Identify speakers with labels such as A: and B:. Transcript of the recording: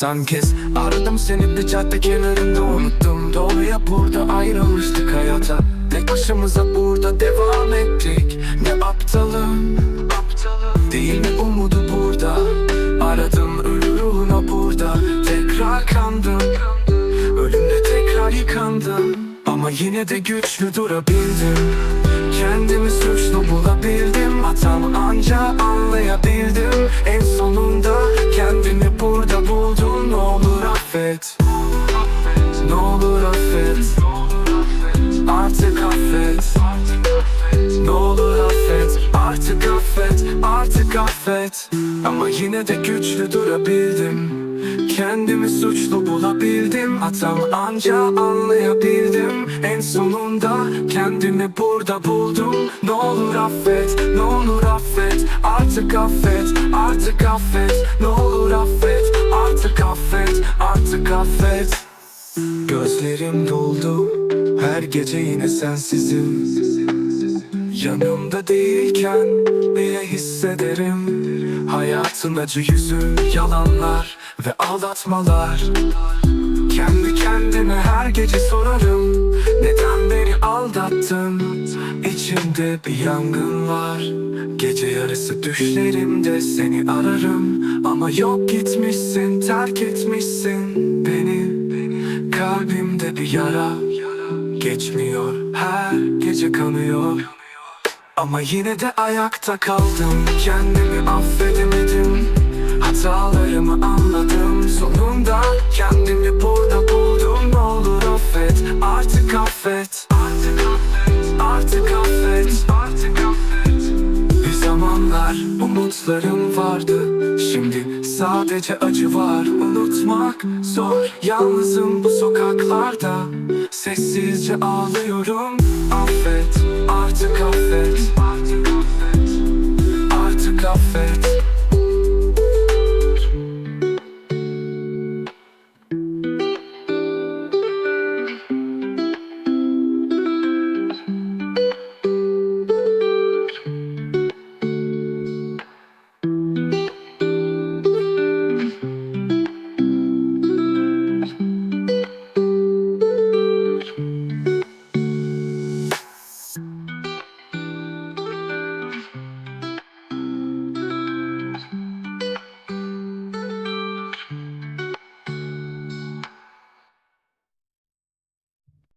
A: son kez Aradım seni bir cadde kenarında unuttum. Doğruya burada ayrılmıştık hayata. Tek başımıza burada devam ettik. Ne aptalım. Değil mi umudu burada? Aradım ölü ruhuna burada. Tekrar kandım. Ölümle tekrar yıkandım. Ama yine de güçlü durabildim. Kendimi suçlu Artık affet Ama yine de güçlü durabildim. Kendimi suçlu bulabildim Hatamı anca anlayabildim. En sonunda kendimi burada buldum. Ne olur affet, ne olur affet. Artık affet, artık affet. Ne olur affet, artık affet Artık affet. Gözlerim doldu Her gece yine sensizim Yanımda değilken niye hissederim? Hayatın acı yüzü yalanlar ve aldatmalar. Kendi kendime her gece sorarım Neden beni aldattın? İçimde bir yangın var. Gece yarısı düşlerimde seni ararım. Ama yok gitmişsin terk etmişsin beni. Kalbimde bir yara Geçmiyor her gece kanıyor Ama yine de ayakta kaldım. Kendimi affedemedim. Hatalarımı anladım. Sonunda kendimi burada buldum. Ne olur affet Artık affet Artık affet. Artık affet Artık affet. Bir zamanlar umutlarım vardı. Şimdi sadece acı var. Unutmak zor. Yalnızım bu sokaklarda. Sessizce ağlıyorum. Affet Artık affet Artık affet